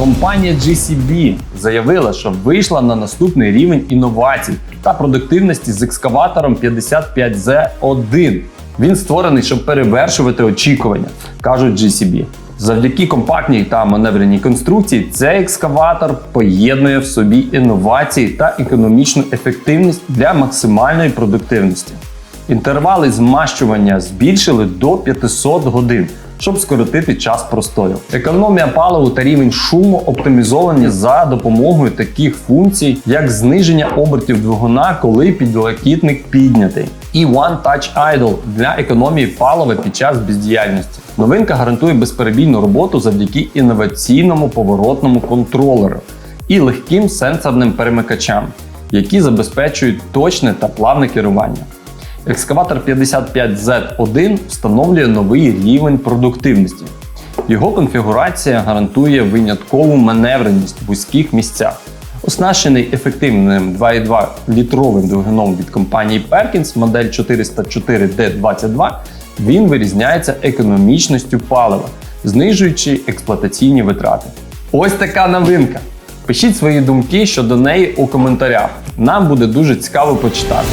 Компанія GCB заявила, що вийшла на наступний рівень інновацій та продуктивності з екскаватором 55Z1. Він створений, щоб перевершувати очікування, кажуть GCB. Завдяки компактній та маневреній конструкції цей екскаватор поєднує в собі інновації та економічну ефективність для максимальної продуктивності. Інтервали змащування збільшили до 500 годин, щоб скоротити час простою. Економія паливу та рівень шуму оптимізовані за допомогою таких функцій, як зниження обертів двигуна, коли підлокітник піднятий, і One Touch Idle для економії палива під час бездіяльності. Новинка гарантує безперебійну роботу завдяки інноваційному поворотному контролеру і легким сенсорним перемикачам, які забезпечують точне та плавне керування. Екскаватор 55Z1 встановлює новий рівень продуктивності. Його конфігурація гарантує виняткову маневреність в вузьких місцях. Оснащений ефективним 2,2 літровим двигуном від компанії Perkins модель 404D22, він вирізняється економічністю палива, знижуючи експлуатаційні витрати. Ось така новинка. Пишіть свої думки щодо неї у коментарях. Нам буде дуже цікаво почитати.